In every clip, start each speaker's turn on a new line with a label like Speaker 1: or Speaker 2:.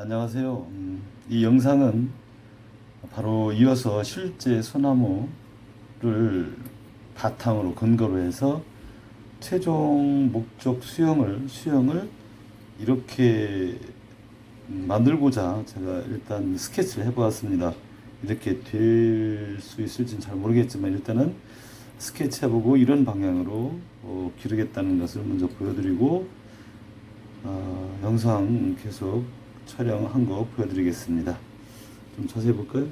Speaker 1: 안녕하세요. 음, 이 영상은 바로 이어서 실제 소나무를 바탕으로 근거로 해서 최종 목적 수영을 수영을 이렇게 음, 만들고자 제가 일단 스케치를 해보았습니다. 이렇게 될 수 있을지는 잘 모르겠지만 일단은 스케치 해보고 이런 방향으로 어, 기르겠다는 것을 먼저 보여드리고 어, 영상 계속 촬영한 거 보여드리겠습니다. 좀 자세히 볼까요?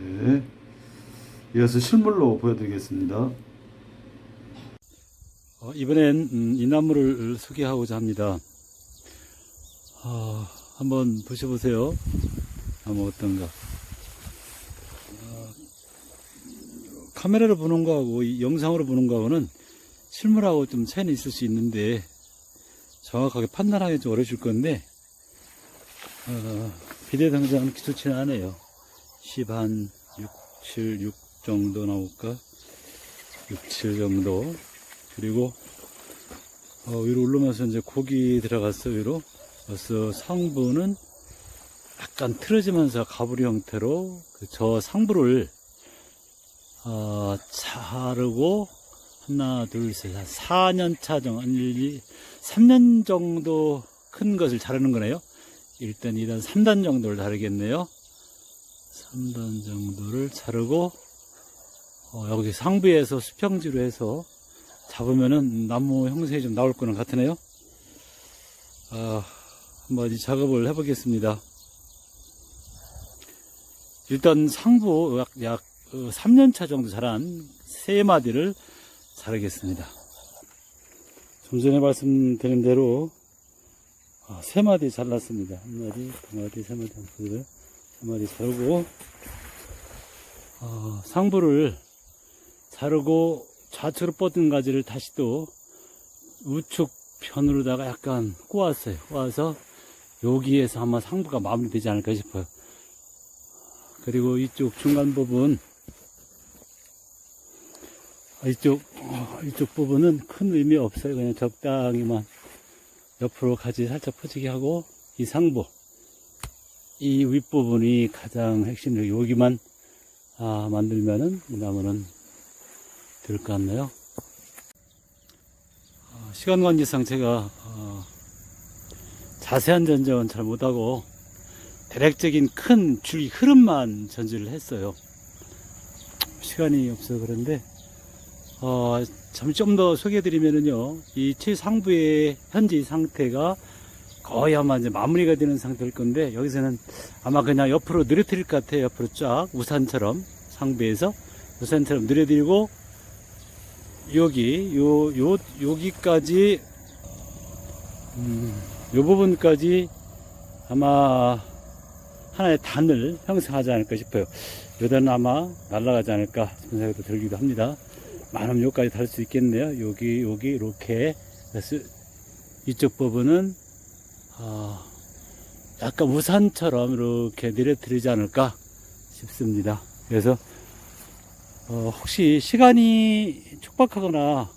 Speaker 1: 네. 이어서 실물로 보여드리겠습니다. 어, 이번엔 음, 이 나무를 소개하고자 합니다. 아, 한번 보셔보세요. 나무 어떤가. 카메라로 보는 거하고 이 영상으로 보는 거하고는 실물하고 좀 차이는 있을 수 있는데 정확하게 판단하기 좀 어려질 건데 어, 비대성장은 기초치는 않아요. 10 한 6, 7, 6 정도 나올까? 6, 7 정도. 그리고 어, 위로 올라오면서 이제 고기 들어갔어 위로. 그래서 상부는 약간 틀어지면서 가부리 형태로 그 저 상부를 어, 자르고 하나 둘셋 4년 차 정도 1, 3년 정도 큰 것을 자르는 거네요. 1단, 2단, 3단 정도를 자르겠네요. 3단 정도를 자르고 어, 여기 상부에서 수평지로 해서 잡으면은 나무 형성이 좀 나올 거는 같으네요. 아, 한번 이 작업을 해보겠습니다. 일단 상부 약, 약 3년차 정도 자란 세 마디를 자르겠습니다. 좀 전에 말씀드린 대로 아, 세 마디 잘랐습니다. 한 마디, 두 마디, 세 마디, 한번 보세요. 세 마디 자르고 어, 상부를 자르고 좌측으로 뻗은 가지를 다시 또 우측 편으로다가 약간 꼬았어요. 꼬아서 여기에서 아마 상부가 마무리되지 않을까 싶어요. 그리고 이쪽 중간 부분 아, 이쪽 어, 이쪽 부분은 큰 의미 없어요. 그냥 적당히만 옆으로 가지 살짝 퍼지게 하고 이 상부 이 윗부분이 가장 핵심이에요. 여기만 아, 만들면은 이 나무는 될 것 같네요. 어, 시간 관계상 제가 어, 자세한 전정은 잘 못하고 대략적인 큰 줄기 흐름만 전지를 했어요. 시간이 없어서 그런데 어, 좀 더 소개해드리면은요, 이 최상부의 현재 상태가 거의 아마 이제 마무리가 되는 상태일 건데, 여기서는 아마 그냥 옆으로 늘어뜨릴 것 같아요. 옆으로 쫙 우산처럼, 상부에서 우산처럼 늘어뜨리고, 여기, 요, 요, 여기까지, 음, 요 부분까지 아마 하나의 단을 형성하지 않을까 싶어요. 요 단은 아마 날아가지 않을까 싶은 생각도 들기도 합니다. 많으면 여기까지 달 수 있겠네요. 여기, 여기, 이렇게. 그래서 이쪽 부분은, 어, 약간 우산처럼 이렇게 내려뜨리지 않을까 싶습니다. 그래서, 어, 혹시 시간이 촉박하거나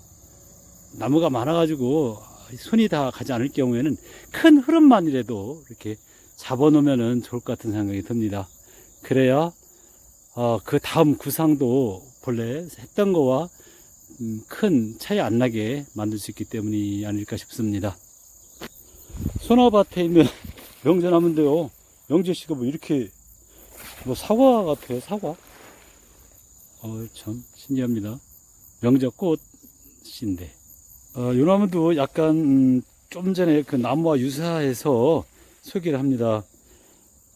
Speaker 1: 나무가 많아가지고 손이 다 가지 않을 경우에는 큰 흐름만이라도 이렇게 잡아놓으면 좋을 것 같은 생각이 듭니다. 그래야, 어, 그 다음 구상도 본래 했던 거와 음, 큰 차이 안 나게 만들 수 있기 때문이 아닐까 싶습니다. 소나밭에 있는 명전나무인데요. 영재 씨가 뭐 이렇게 뭐 사과 같아요, 사과. 어, 참 신기합니다. 명저 꽃인데. 어, 이 나무도 약간 음, 좀 전에 그 나무와 유사해서 소개를 합니다.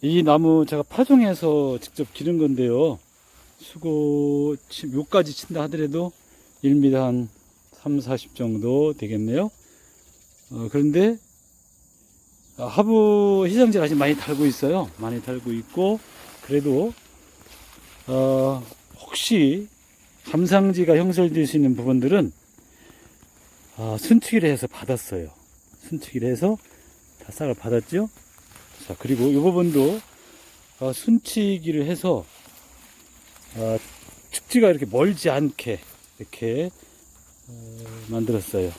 Speaker 1: 이 나무 제가 파종해서 직접 기른 건데요. 수고, 요까지 친다 하더라도 1m 한 3, 40 정도 되겠네요. 어, 그런데 아, 하부 희생제 아직 많이 달고 있어요. 많이 달고 있고 그래도 어, 혹시 감상지가 형성될 수 있는 부분들은 어, 순치기를 해서 받았어요. 순치기를 해서 다 싹을 받았죠. 자 그리고 이 부분도 어, 순치기를 해서 어, 축지가 이렇게 멀지 않게 이렇게 어, 만들었어요.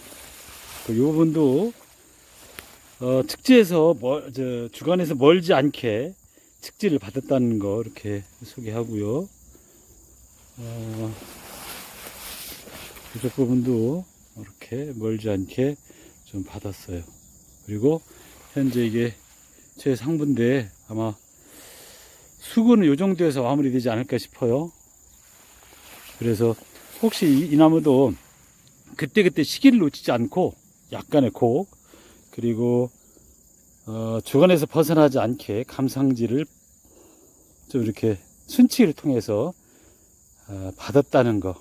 Speaker 1: 그 부분도 어, 저, 주간에서 멀지 않게 측지를 받았다는 거 이렇게 소개하고요. 어, 이쪽 부분도 이렇게 멀지 않게 좀 받았어요. 그리고 현재 이게 제 상부인데 아마 수구는 이 정도에서 마무리되지 않을까 싶어요. 그래서 혹시 이, 이 나무도 그때그때 시기를 놓치지 않고 약간의 곡 그리고 어, 주간에서 벗어나지 않게 감상지를 좀 이렇게 순치를 통해서 어, 받았다는 거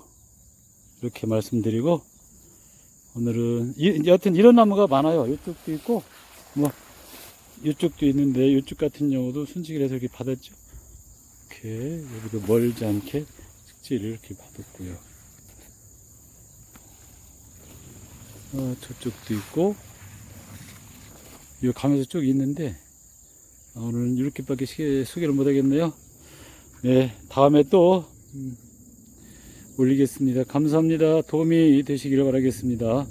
Speaker 1: 이렇게 말씀드리고 오늘은 이, 여튼 이런 나무가 많아요. 이쪽도 있고 뭐 이쪽도 있는데 이쪽 같은 경우도 순치기를 해서 이렇게 받았죠. 이렇게 여기도 멀지 않게 숙지를 이렇게 받았고요. 어, 저쪽도 있고 이 가면서 쭉 있는데 아, 오늘은 이렇게밖에 시- 소개를 못하겠네요. 네, 다음에 또 음, 올리겠습니다. 감사합니다. 도움이 되시기를 바라겠습니다.